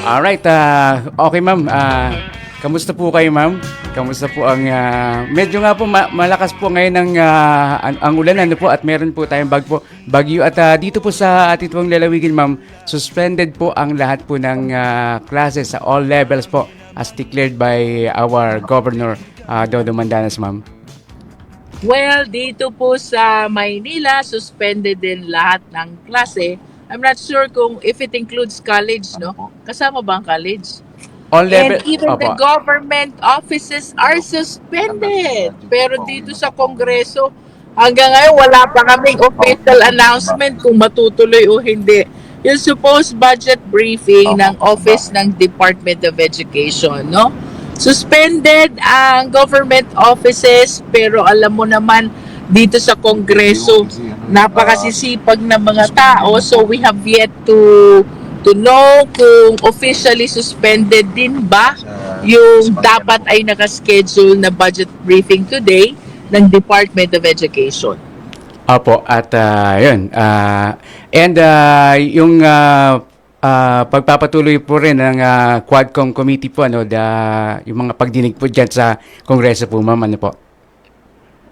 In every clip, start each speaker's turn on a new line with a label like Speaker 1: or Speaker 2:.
Speaker 1: Alright, ah, okay ma'am. Ah, kamusta po kayo ma'am? Kamusta po ang... ah, medyo nga po ma- malakas po ngayon ang, ah, ang, ang ulan ano po at meron po tayong bag po, bagyo. At ah, dito po sa ating pong lalawigin ma'am, suspended po ang lahat po ng ah, classes sa all levels po as declared by our Governor ah, Dodo Mandanas ma'am.
Speaker 2: Well, dito po sa Maynila, suspended din lahat ng klase. I'm not sure kung if it includes college, no? Kasama ba ang college?
Speaker 1: All level...
Speaker 2: And even the
Speaker 1: Opo.
Speaker 2: government offices are suspended. Pero dito sa Kongreso, hanggang ngayon wala pa kaming official announcement kung matutuloy o hindi. Yung supposed budget briefing ng Office ng Department of Education, no? Suspended ang government offices pero alam mo naman dito sa Kongreso napakasisipag ng mga tao so we have yet to to know kung officially suspended din ba yung dapat ay nakaschedule na budget briefing today ng Department of Education.
Speaker 1: Opo, at ah, yun. ah, and ah, yung ah, ah, pagpapatuloy po rin ng ah, Quadcom Committee po, ano, da, yung mga pagdinig po dyan sa Kongreso po, ma'am, ano po.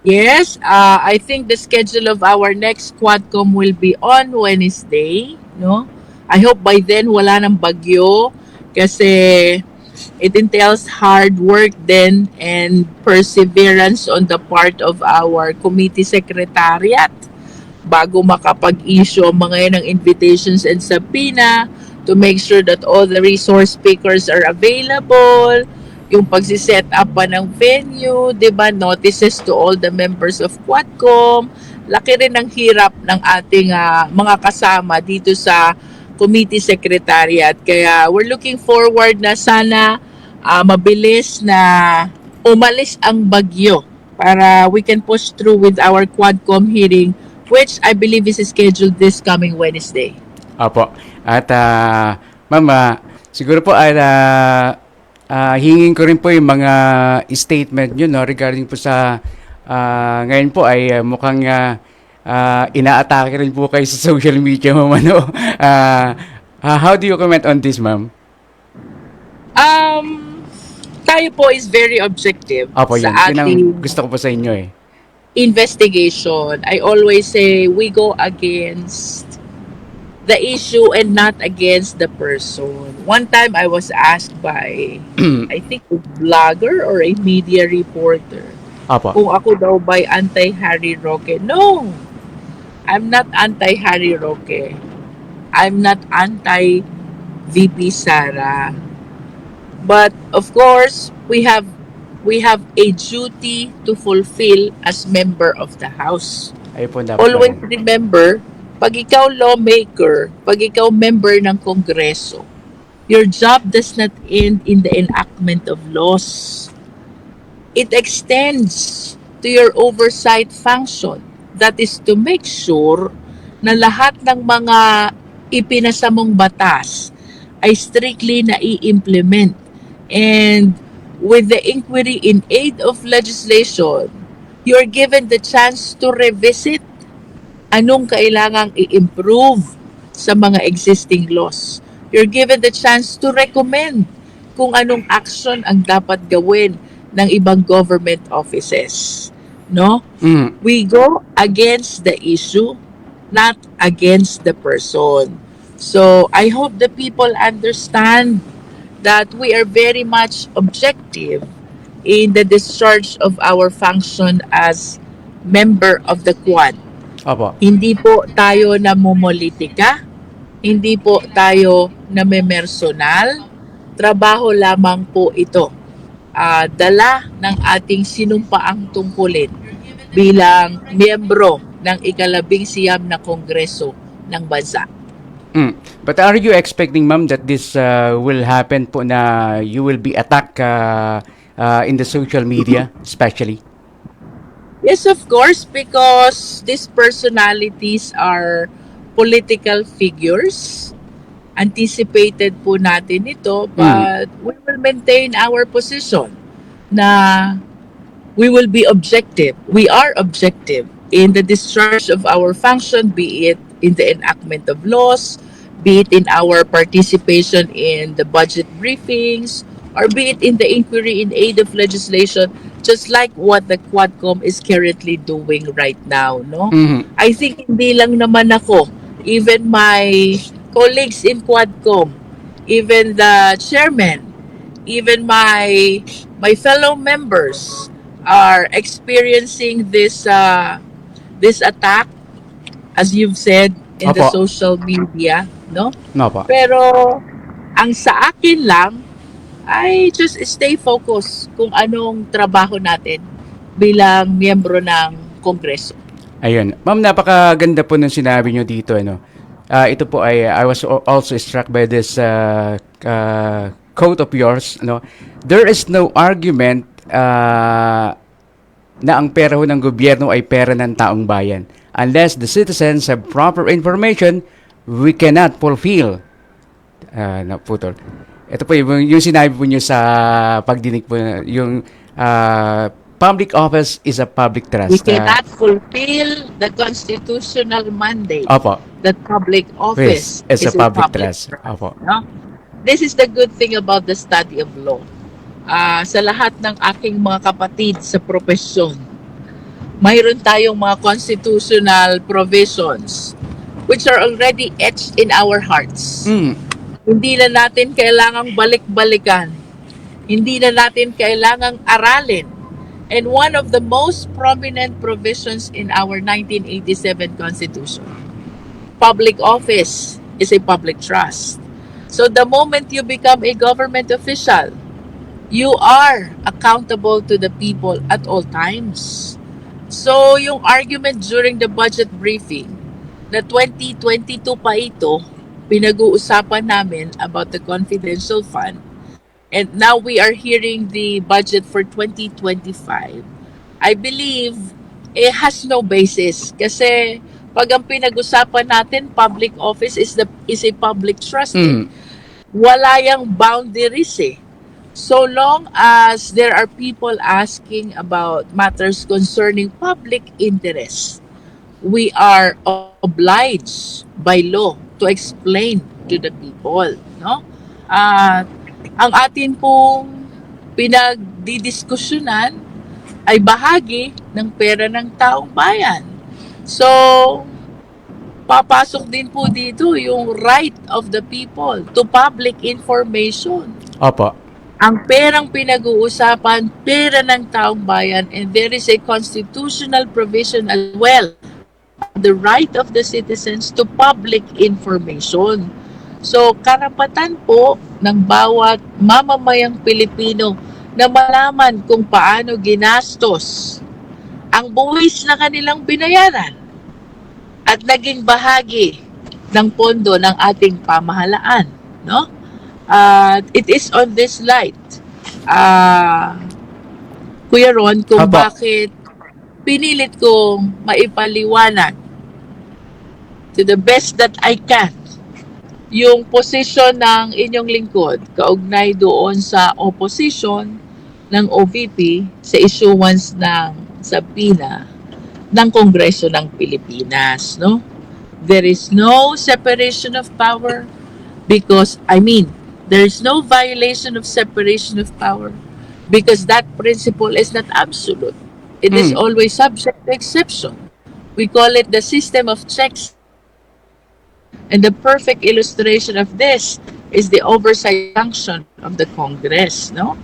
Speaker 2: Yes, uh, I think the schedule of our next Quadcom will be on Wednesday, no? I hope by then wala nang bagyo kasi it entails hard work then and perseverance on the part of our committee secretariat bago makapag-issue mga yan ng invitations and subpoena to make sure that all the resource speakers are available, yung pagsiset up pa ng venue, 'di ba? Notices to all the members of Quadcom. Laki rin ng hirap ng ating ah, mga kasama dito sa committee secretariat. Kaya we're looking forward na sana ah, mabilis na umalis ang bagyo para we can push through with our Quadcom hearing which I believe is scheduled this coming Wednesday.
Speaker 1: Opo. At, ma'am, ah, siguro po, ay ah, ah, hingin ko rin po yung mga statement nyo, no, regarding po sa, ah, ngayon po ay ah, mukhang ah, ah, inaatake rin po kayo sa social media, ma'am, ano. Ah, how do you comment on this, ma'am?
Speaker 2: Um, tayo po is very objective
Speaker 1: Opo, yun.
Speaker 2: sa
Speaker 1: Yun ang
Speaker 2: ating
Speaker 1: gusto ko po sa inyo, eh.
Speaker 2: investigation. I always say we go against the issue and not against the person. One time I was asked by, I think, a blogger or a media reporter
Speaker 1: Opo.
Speaker 2: kung ako daw by anti-Harry Roque. No! I'm not anti-Harry Roque. I'm not anti-VP Sara. But of course, we have we have a duty to fulfill as member of the house.
Speaker 1: Ayun po dapat.
Speaker 2: Always remember, pag ikaw lawmaker, pag ikaw member ng kongreso, your job does not end in the enactment of laws. It extends to your oversight function. That is to make sure na lahat ng mga ipinasamong batas ay strictly na i-implement. And with the inquiry in aid of legislation, you're given the chance to revisit anong kailangang i-improve sa mga existing laws. You're given the chance to recommend kung anong action ang dapat gawin ng ibang government offices. No?
Speaker 1: Mm.
Speaker 2: We go against the issue, not against the person. So, I hope the people understand that we are very much objective in the discharge of our function as member of the Quad.
Speaker 1: Opo.
Speaker 2: Hindi po tayo namumolitika, hindi po tayo namemersonal, trabaho lamang po ito. Ah, dala ng ating sinumpaang tungkulin bilang miyembro ng ikalabing siyam na kongreso ng bansa.
Speaker 1: Mm. But are you expecting, ma'am, that this uh, will happen po na you will be attacked uh, uh, in the social media, especially?
Speaker 2: Yes, of course, because these personalities are political figures. Anticipated po natin ito, but we will maintain our position na we will be objective. We are objective in the discharge of our function, be it in the enactment of laws, be it in our participation in the budget briefings, or be it in the inquiry in aid of legislation, just like what the Quadcom is currently doing right now, no?
Speaker 1: Mhm.
Speaker 2: I think hindi lang naman ako, even my colleagues in Quadcom, even the chairman, even my my fellow members are experiencing this uh, this attack as you've said in the
Speaker 1: Opo.
Speaker 2: social media, no?
Speaker 1: No po.
Speaker 2: Pero ang sa akin lang ay just stay focused kung anong trabaho natin bilang miyembro ng Kongreso.
Speaker 1: Ayun. Ma'am, napakaganda po ng sinabi nyo dito. Ano? Ah, ito po ay, I was al- also struck by this uh, uh, quote of yours. No? There is no argument ah, na ang pera ho ng gobyerno ay pera ng taong bayan. Unless the citizens have proper information, we cannot fulfill. Ah, na putol. Ito po yung, yung sinabi po nyo sa pagdinig po, yung ah, public office is a public trust.
Speaker 2: We cannot fulfill the constitutional mandate
Speaker 1: Opo.
Speaker 2: that public office
Speaker 1: Yes, it's
Speaker 2: is
Speaker 1: a public trust. Opo.
Speaker 2: No? This is the good thing about the study of law. Ah, sa lahat ng aking mga kapatid sa profesyon, mayroon tayong mga constitutional provisions which are already etched in our hearts.
Speaker 1: Mm.
Speaker 2: Hindi na natin kailangang balik-balikan. Hindi na natin kailangang aralin. And one of the most prominent provisions in our 1987 Constitution, public office is a public trust. So the moment you become a government official, you are accountable to the people at all times. So yung argument during the budget briefing na 2022 pa ito, pinag-uusapan namin about the confidential fund. And now we are hearing the budget for 2025. I believe it has no basis kasi pag ang pinag-usapan natin public office is the is a public trust.
Speaker 1: Mm.
Speaker 2: Wala yang boundaries eh. So long as there are people asking about matters concerning public interest, we are obliged by law to explain to the people, no? At ang atin pong pinagdidiskusyonan ay bahagi ng pera ng taong bayan. So, papasok din po dito yung right of the people to public information.
Speaker 1: Opo.
Speaker 2: Ang perang pinag-uusapan, pera ng taong bayan, and there is a constitutional provision as well the right of the citizens to public information. So, karapatan po ng bawat mamamayang Pilipino na malaman kung paano ginastos ang buwis na kanilang binayaran at naging bahagi ng pondo ng ating pamahalaan, no? At it is on this light, ah Kuya Ron, kung
Speaker 1: Apo.
Speaker 2: bakit pinilit kong maipaliwanag to the best that I can yung posisyon ng inyong lingkod kaugnay doon sa opposition ng OVP sa issuance ng sabina ng Kongreso ng Pilipinas, no? There is no separation of power because I mean, there is no violation of separation of power because that principle is not absolute. It is
Speaker 1: Mm.
Speaker 2: always subject to exception. We call it the system of checks. And the perfect illustration of this is the oversight function of the Congress, no?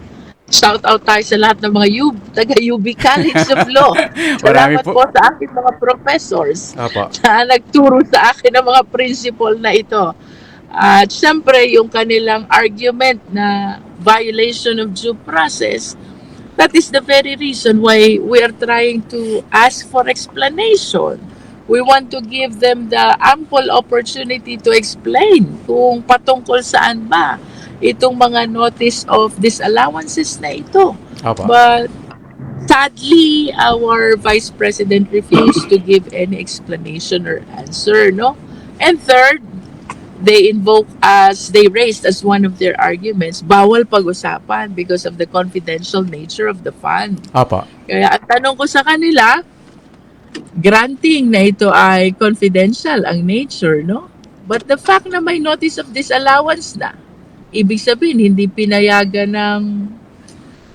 Speaker 2: Shout out tayo sa lahat ng mga UB, taga UB College of Law. Salamat
Speaker 1: po.
Speaker 2: po sa aking mga professors
Speaker 1: Opo.
Speaker 2: na nagturo sa akin ng mga principle na ito. At syempre, yung kanilang argument na violation of due process, that is the very reason why we are trying to ask for explanation. We want to give them the ample opportunity to explain kung patungkol saan ba itong mga notice of disallowances na ito.
Speaker 1: Opo.
Speaker 2: But sadly, our vice president refused to give any explanation or answer, no? And third, they invoke as they raised as one of their arguments, bawal pag-usapan because of the confidential nature of the fund.
Speaker 1: Opo.
Speaker 2: Kaya ang tanong ko sa kanila, granting na ito ay confidential ang nature, no? But the fact na may notice of disallowance na, ibig sabihin hindi pinayagan ng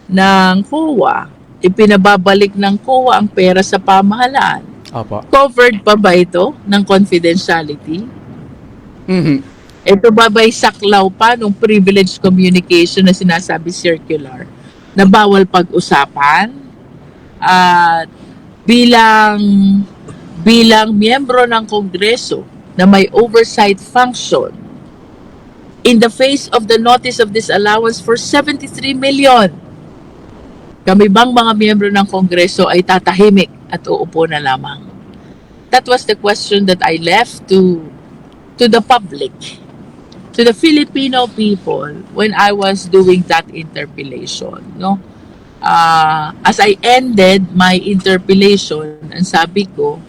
Speaker 2: ng COA, ipinababalik ng COA ang pera sa pamahalaan.
Speaker 1: Opo.
Speaker 2: Covered pa ba ito ng confidentiality?
Speaker 1: Mhm.
Speaker 2: Ito ba ba'y saklaw pa ng privileged communication na sinasabi circular na bawal pag-usapan? At bilang bilang miyembro ng Kongreso na may oversight function in the face of the notice of disallowance for 73 million. Kami bang mga miyembro ng Kongreso ay tatahimik at uupo na lamang? That was the question that I left to to the public, to the Filipino people when I was doing that interpellation, no? Ah, as I ended my interpellation, ang sabi ko,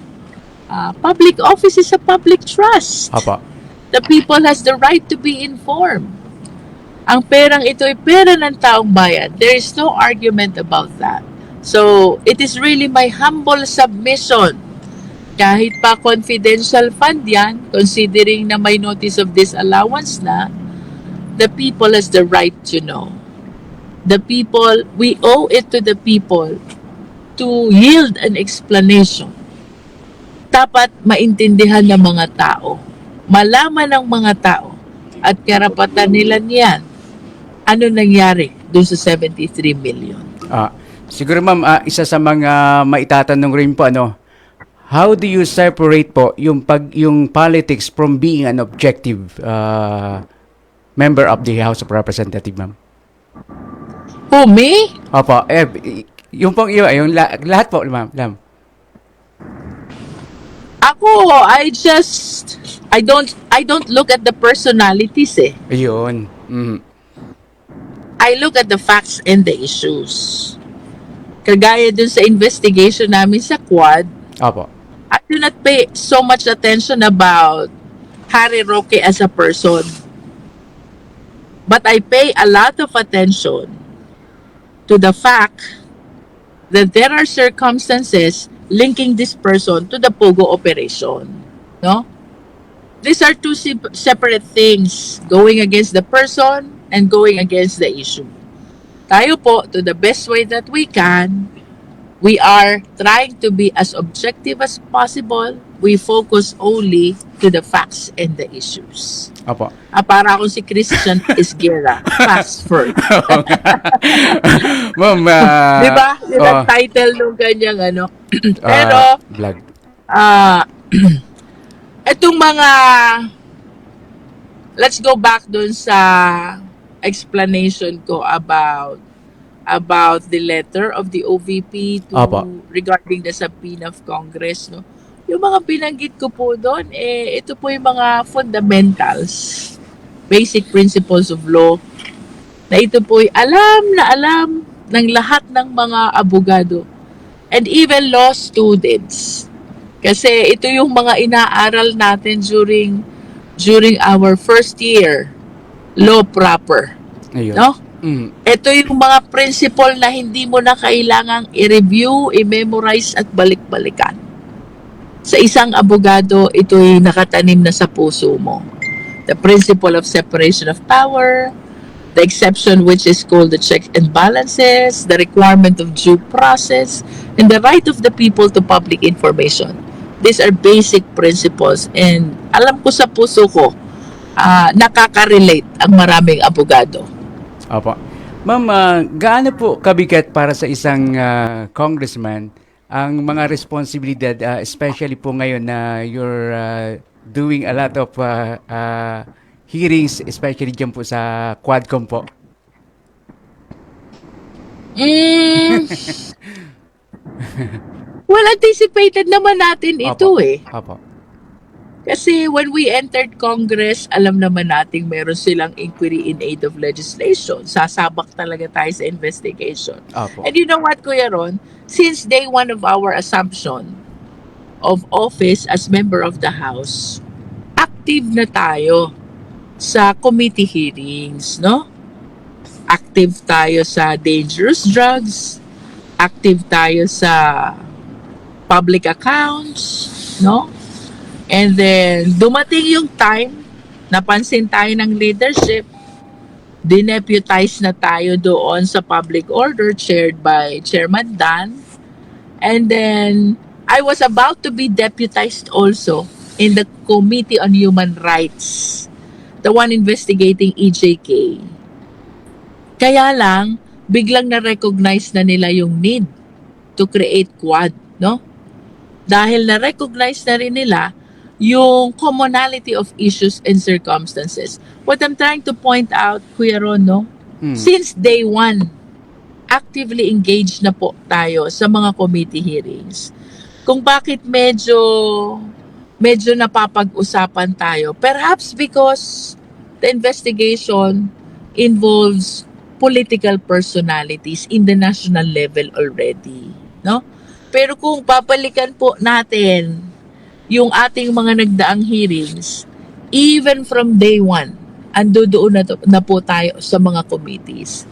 Speaker 2: ah, public office is a public trust.
Speaker 1: Opo.
Speaker 2: The people has the right to be informed. Ang perang ito ay pera ng taong bayan. There is no argument about that. So, it is really my humble submission. Kahit pa confidential fund yan, considering na may notice of disallowance na, the people has the right to know. The people, we owe it to the people to yield an explanation. Dapat maintindihan ng mga tao malaman ng mga tao at karapatan nila niyan ano nangyari dun sa 73 million.
Speaker 1: Ah, siguro ma'am, ah, isa sa mga maitatanong rin po ano, how do you separate po yung pag yung politics from being an objective uh, member of the House of Representatives, ma'am?
Speaker 2: Who, me?
Speaker 1: Opo, eh, yung pong iyo, yung la- lahat po, ma'am. ma'am.
Speaker 2: Ako, I just, I don't, I don't look at the personalities eh.
Speaker 1: Ayun. Mhm.
Speaker 2: I look at the facts and the issues. Kagaya dun sa investigation namin sa Quad,
Speaker 1: Opo.
Speaker 2: I do not pay so much attention about Harry Roque as a person. But I pay a lot of attention to the fact that there are circumstances linking this person to the Pogo operation. No? These are two sep- separate things going against the person and going against the issue. Tayo po, to the best way that we can, we are trying to be as objective as possible. We focus only to the facts and the issues.
Speaker 1: Opo.
Speaker 2: Ah, para akong si Christian Isguera. Facts first.
Speaker 1: ma'am, ah,
Speaker 2: Di ba? Yun ang
Speaker 1: oh,
Speaker 2: title nung kanyang ano.
Speaker 1: ah,
Speaker 2: Pero,
Speaker 1: vlog.
Speaker 2: ah, etong mga, let's go back dun sa explanation ko about about the letter of the OVP to
Speaker 1: Apa.
Speaker 2: regarding the subpoena of Congress no yung mga binanggit ko po doon eh ito po yung mga fundamentals basic principles of law na ito po ay alam na alam ng lahat ng mga abogado and even law students kasi ito yung mga inaaral natin during during our first year law proper
Speaker 1: Ayun.
Speaker 2: no
Speaker 1: Mhm.
Speaker 2: ito yung mga principle na hindi mo na kailangang i-review, i-memorize at balik-balikan. Sa isang abogado, ito'y nakatanim na sa puso mo. The principle of separation of power, the exception which is called the check and balances, the requirement of due process, and the right of the people to public information. These are basic principles and alam ko sa puso ko, ah, nakaka-relate ang maraming abogado.
Speaker 1: Opo. Ma'am, ah, gaano po kabigat para sa isang ah, congressman ang mga responsibilidad, ah, especially po ngayon na you're ah, doing a lot of ah, ah, hearings, especially dyan po sa Quadcom po?
Speaker 2: Mm. well, anticipated naman natin ito
Speaker 1: Opo.
Speaker 2: eh.
Speaker 1: Opo.
Speaker 2: Kasi when we entered Congress, alam naman nating meron silang inquiry in aid of legislation. Sasabak talaga tayo sa investigation.
Speaker 1: Opo.
Speaker 2: And you know what, Kuya Ron? Since day one of our assumption of office as member of the House, active na tayo sa committee hearings, no? Active tayo sa dangerous drugs, active tayo sa public accounts, no? And then, dumating yung time, napansin tayo ng leadership, dineputize na tayo doon sa public order chaired by Chairman Dan. And then, I was about to be deputized also in the Committee on Human Rights, the one investigating EJK. Kaya lang, biglang na-recognize na nila yung need to create quad, no? Dahil na-recognize na rin nila yung commonality of issues and circumstances. What I'm trying to point out, Kuya Ron, no?
Speaker 1: Mm.
Speaker 2: Since day one, actively engaged na po tayo sa mga committee hearings. Kung bakit medyo medyo napapag-usapan tayo. Perhaps because the investigation involves political personalities in the national level already, no? Pero kung babalikan po natin yung ating mga nagdaang hearings, even from day one, ando doon na, to- na po tayo sa mga committees.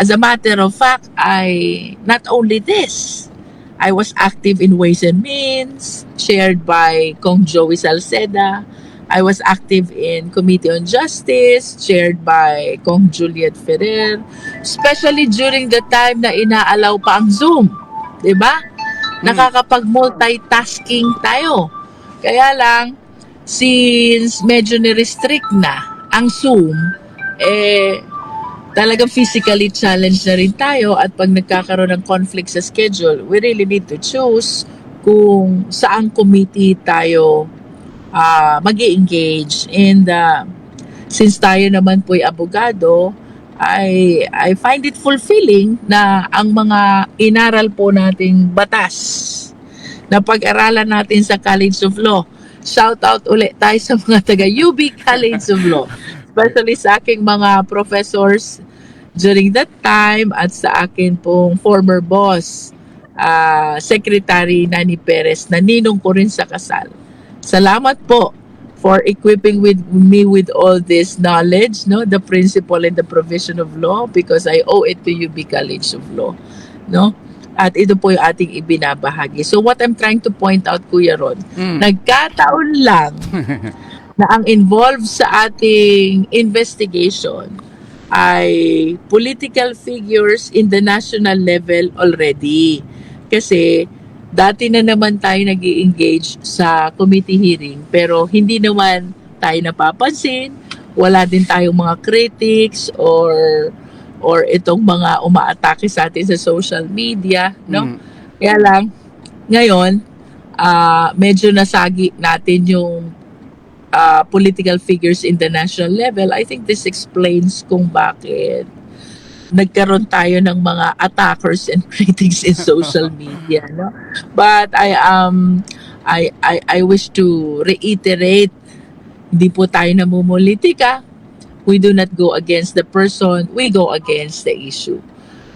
Speaker 2: As a matter of fact, I, not only this, I was active in Ways and Means, chaired by Kong Joey Salceda. I was active in Committee on Justice, chaired by Kong Juliet Ferrer, especially during the time na inaalaw pa ang Zoom. 'Di ba? Nakakapag-multitasking tayo. Kaya lang, since medyo ni-restrict na ang Zoom, eh, talagang physically challenged na rin tayo at pag nagkakaroon ng conflict sa schedule, we really need to choose kung saang committee tayo uh, mag engage And uh, since tayo naman po'y abogado, I, I find it fulfilling na ang mga inaral po nating batas na pag-aralan natin sa College of Law. Shout out ulit tayo sa mga taga UB College of Law. Especially sa aking mga professors during that time at sa akin pong former boss, ah, Secretary Nani Perez, na ninong ko rin sa kasal. Salamat po for equipping with me with all this knowledge, no, the principle and the provision of law because I owe it to UB College of Law, no? At ito po yung ating ibinabahagi. So what I'm trying to point out, Kuya Ron,
Speaker 1: Mm.
Speaker 2: nagkataon lang na ang involved sa ating investigation ay political figures in the national level already. Kasi dati na naman tayo nag engage sa committee hearing pero hindi naman tayo napapansin. Wala din tayong mga critics or or itong mga umaatake sa atin sa social media, no?
Speaker 1: Mm.
Speaker 2: Kaya lang, ngayon, ah medyo nasagi natin yung ah, political figures in the national level. I think this explains kung bakit nagkaroon tayo ng mga attackers and critics in social media, no? But I um I I I wish to reiterate hindi po tayo namumulitika. We do not go against the person, we go against the issue.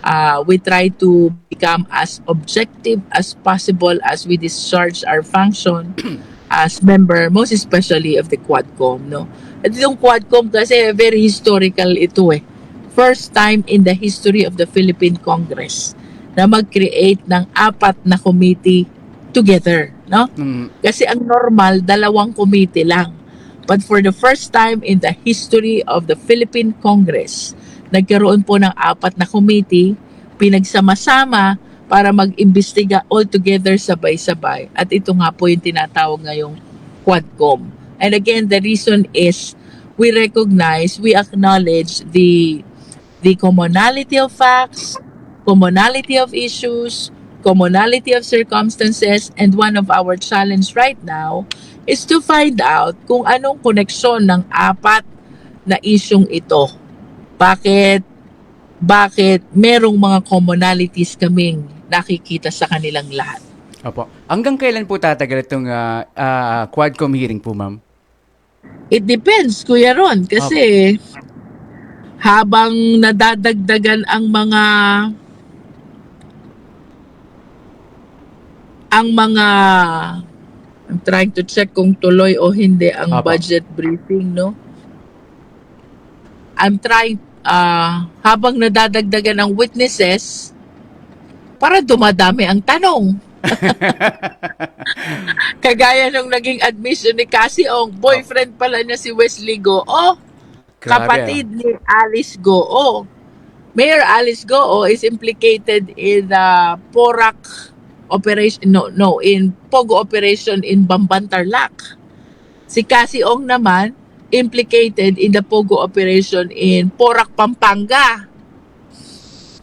Speaker 2: Uh, we try to become as objective as possible as we discharge our function as member, most especially of the Quadcom, no? At itong Quadcom kasi very historical ito eh. First time in the history of the Philippine Congress na mag-create ng apat na committee together, no?
Speaker 1: Mm.
Speaker 2: Kasi ang normal, dalawang committee lang. But for the first time in the history of the Philippine Congress, nagkaroon po ng apat na committee, pinagsama-sama para mag-imbestiga all together sabay-sabay. At ito nga po yung tinatawag ngayong Quadcom. And again, the reason is we recognize, we acknowledge the the commonality of facts, commonality of issues, commonality of circumstances, and one of our challenge right now is to find out kung anong koneksyon ng apat na isyong ito. Bakit bakit merong mga commonalities kaming nakikita sa kanilang lahat.
Speaker 1: Opo. Hanggang kailan po tatagal itong ah, ah, Quadcom hearing po, ma'am?
Speaker 2: It depends, Kuya Ron, kasi habang nadadagdagan ang mga ang mga I'm trying to check kung tuloy o hindi ang
Speaker 1: Apo.
Speaker 2: budget briefing, no? I'm trying ah, habang nadadagdagan ang witnesses para dumadami ang tanong. Kagaya nung naging admission ni Cassie Ong, boyfriend pala niya si Wesley Go. Oh,
Speaker 1: Grabe,
Speaker 2: kapatid ni Alice Goo. Mayor Alice Goo is implicated in the Porac operation, no, no, in Pogo operation in Bambantarlac. Si Cassie Ong naman, implicated in the Pogo operation in Porac, Pampanga.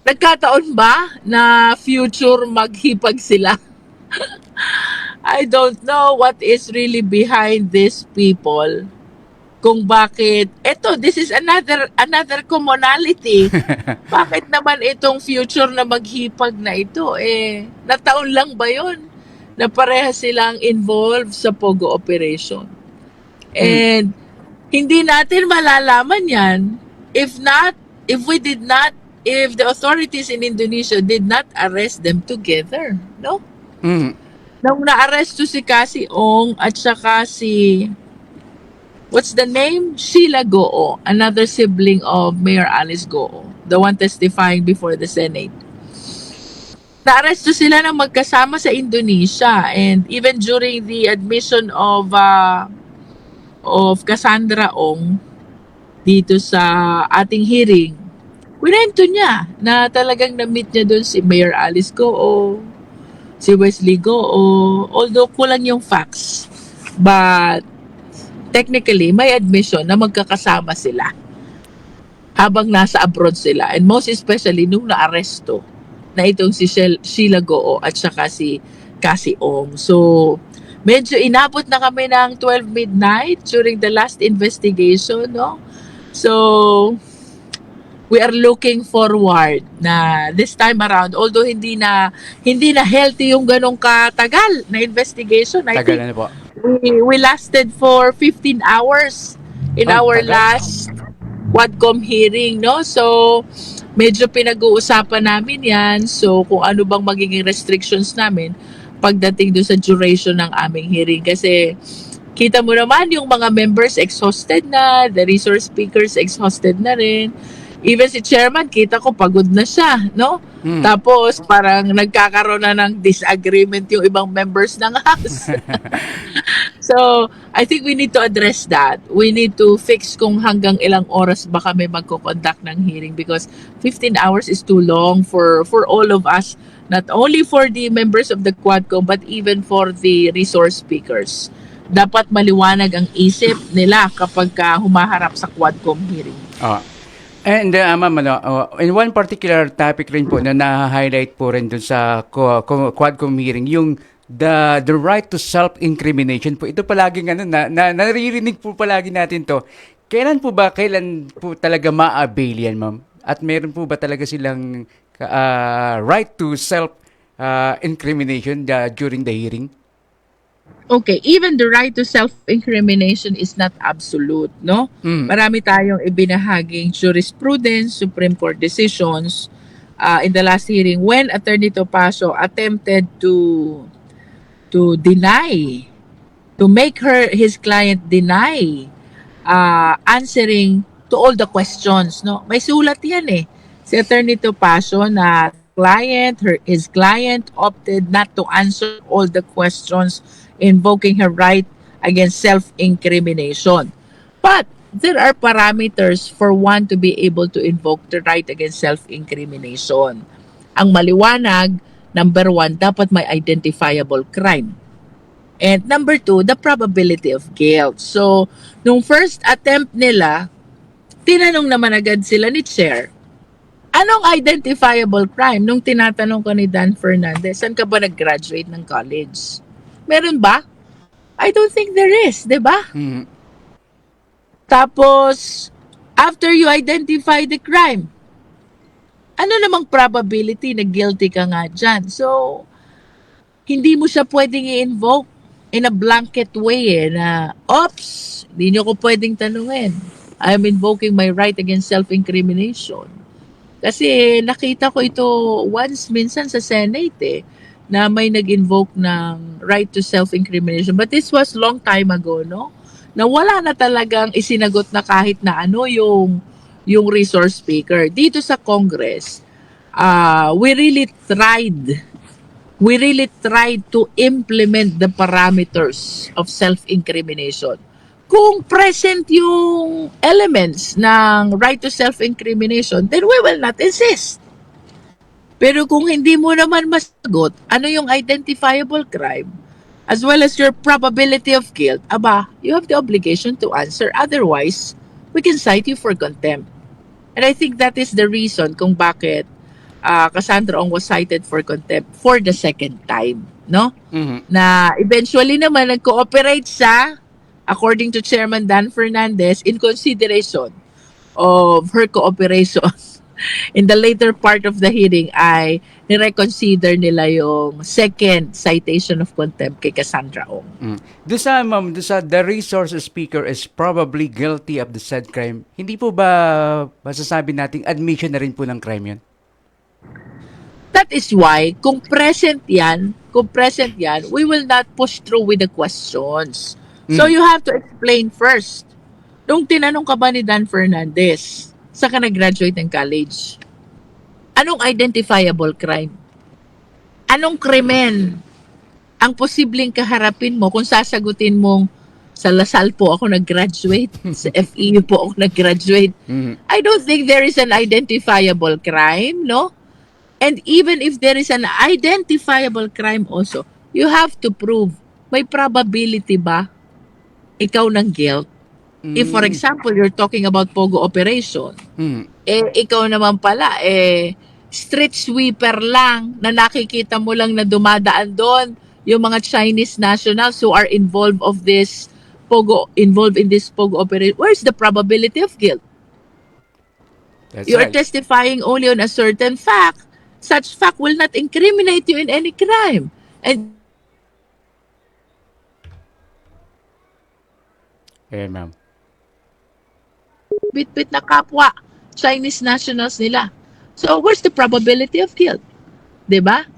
Speaker 2: Nagkataon ba na future maghipag sila? I don't know what is really behind these people kung bakit eto this is another another commonality. Bakit naman itong future na maghipag na ito eh nataon lang ba yon na pareha silang involved sa Pogo operation. And hindi natin malalaman yan if not if we did not if the authorities in Indonesia did not arrest them together no?
Speaker 1: Mm.
Speaker 2: nung naaresto si Cassie Ong at saka si what's the name? Sheila Goo, another sibling of Mayor Alice Goo, the one testifying before the Senate. Naaresto sila ng magkasama sa Indonesia and even during the admission of uh, of Cassandra Ong dito sa ating hearing, winento niya na talagang na-meet niya doon si Mayor Alice Goo, si Wesley Goo, although kulang yung facts. But technically, may admission na magkakasama sila habang nasa abroad sila. And most especially nung naaresto na itong si Sheila Goo at saka si Cassie Ong. So, medyo inabot na kami ng 12 midnight during the last investigation, no? So, we are looking forward na this time around although hindi na hindi na healthy yung ganong katagal na investigation I
Speaker 1: Tagal
Speaker 2: think
Speaker 1: na po.
Speaker 2: We, we lasted for 15 hours in
Speaker 1: Ang
Speaker 2: our
Speaker 1: tagal.
Speaker 2: last Quadcom hearing no? So medyo pinag-uusapan namin yan. So kung ano bang magiging restrictions namin pagdating do sa duration ng aming hearing. Kasi kita mo naman yung mga members exhausted na the resource speakers exhausted na rin. Even si chairman kita ko pagod na siya no
Speaker 1: Mm.
Speaker 2: tapos parang nagkakaroon na ng disagreement yung ibang members ng house So, I think we need to address that. We need to fix kung hanggang ilang oras ba kami magko-conduct ng hearing because 15 hours is too long for for all of us, not only for the members of the Quadcom but even for the resource speakers. Dapat maliwanag ang isip nila kapag ka humaharap sa Quadcom hearing.
Speaker 1: Ah. And uh, ma'am, ano, uh, in one particular topic rin po na na-highlight po rin dun sa co- co- Quadcom hearing, yung the the right to self-incrimination po. Ito palaging ano, na, na, naririnig po palagi natin to. Kailan po ba, kailan po talaga ma-avail yan, ma'am? At meron po ba talaga silang uh, right to self-incrimination uh, during the hearing?
Speaker 2: Okay, even the right to self-incrimination is not absolute, no?
Speaker 1: Mm.
Speaker 2: Marami tayong ibinahaging jurisprudence, Supreme Court decisions uh, in the last hearing when Attorney Topacio attempted to to deny, to make her his client deny uh, answering to all the questions, no? May sulat yan eh. Si Attorney Topacio na client, her, his client opted not to answer all the questions invoking her right against self-incrimination. But there are parameters for one to be able to invoke the right against self-incrimination. Ang maliwanag, number one, dapat may identifiable crime. And number two, the probability of guilt. So, nung first attempt nila, tinanong naman agad sila ni Chair, anong identifiable crime? Nung tinatanong ko ni Dan Fernandez, saan ka ba nag-graduate ng college? Meron ba? I don't think there is, di ba?
Speaker 1: Mm.
Speaker 2: Tapos, after you identify the crime, ano namang probability na guilty ka nga dyan? So, hindi mo siya pwedeng i-invoke in a blanket way eh, na, oops, hindi nyo ko pwedeng tanungin. I'm invoking my right against self-incrimination. Kasi nakita ko ito once minsan sa Senate eh, na may nag-invoke ng right to self-incrimination. But this was long time ago, no? Na wala na talagang isinagot na kahit na ano yung yung resource speaker. Dito sa Congress, uh, we really tried we really tried to implement the parameters of self-incrimination. Kung present yung elements ng right to self-incrimination, then we will not insist. Pero kung hindi mo naman masagot, ano yung identifiable crime, as well as your probability of guilt, aba, you have the obligation to answer. Otherwise, we can cite you for contempt. And I think that is the reason kung bakit uh, Cassandra Ong was cited for contempt for the second time, no?
Speaker 1: Mhm.
Speaker 2: Na eventually naman nag-cooperate sa, according to Chairman Dan Fernandez, in consideration of her cooperation in the later part of the hearing ay nireconsider nila yung second citation of contempt kay Cassandra Ong.
Speaker 1: Mm. Doon sa, ma'am, doon sa the resource speaker is probably guilty of the said crime, hindi po ba masasabi nating admission na rin po ng crime yun?
Speaker 2: That is why, kung present yan, kung present yan, we will not push through with the questions. So
Speaker 1: Mm.
Speaker 2: you have to explain first. Nung tinanong ka ba ni Dan Fernandez, sa ka nag-graduate ng college? Anong identifiable crime? Anong krimen ang posibleng kaharapin mo kung sasagutin mong sa Lasal po ako nag-graduate, sa FEU po ako nag-graduate,
Speaker 1: Mhm.
Speaker 2: I don't think there is an identifiable crime, no? And even if there is an identifiable crime also, you have to prove may probability ba ikaw ng guilt. If for
Speaker 1: Mm.
Speaker 2: example, you're talking about Pogo operation,
Speaker 1: Mhm.
Speaker 2: eh ikaw naman pala eh street sweeper lang na nakikita mo lang na dumadaan doon yung mga Chinese nationals who are involved of this Pogo involved in this Pogo operation. Where's the probability of guilt?
Speaker 1: That's
Speaker 2: you are
Speaker 1: right.
Speaker 2: testifying only on a certain fact. Such fact will not incriminate you in any crime. And
Speaker 1: Ayan, ma'am.
Speaker 2: Bit-bit na kapwa Chinese nationals nila. So, where's the probability of guilt? 'Di ba?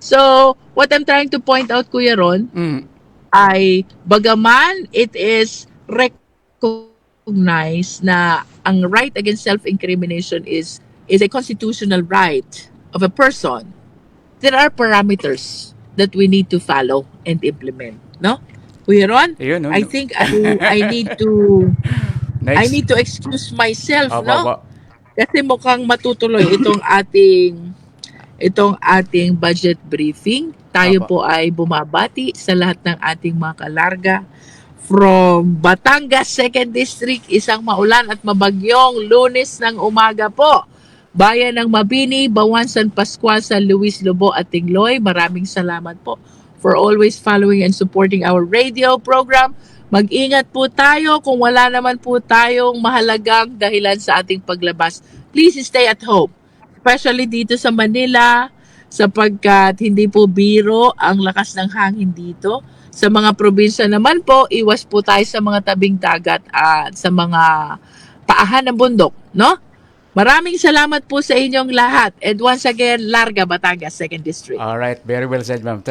Speaker 2: So, what I'm trying to point out, Kuya Ron,
Speaker 1: Mhm.
Speaker 2: ay bagaman it is recognized na ang right against self-incrimination is is a constitutional right of a person, there are parameters that we need to follow and implement. No? Kuya Ron,
Speaker 1: Ayun, no?
Speaker 2: I think I, I need to
Speaker 1: Next.
Speaker 2: I need to excuse myself,
Speaker 1: Opo,
Speaker 2: no?
Speaker 1: opo.
Speaker 2: Kasi mukhang matutuloy itong ating itong ating budget briefing. Tayo
Speaker 1: Opo.
Speaker 2: po ay bumabati sa lahat ng ating mga kalarga from Batangas 2nd District, isang maulan at mabagyong lunes ng umaga po. Bayan ng Mabini, Bawan, San Pascual, San Luis Lobo at Tingloy. Maraming salamat po for always following and supporting our radio program. Mag-ingat po tayo kung wala naman po tayong mahalagang dahilan sa ating paglabas. Please stay at home. Especially dito sa Manila sapagkat hindi po biro ang lakas ng hangin dito. Sa mga probinsya naman po, iwas po tayo sa mga tabing dagat at sa mga paahan ng bundok, no? Maraming salamat po sa inyong lahat. And once again, Larga Batangas, 2nd District.
Speaker 1: All right, very well said, ma'am.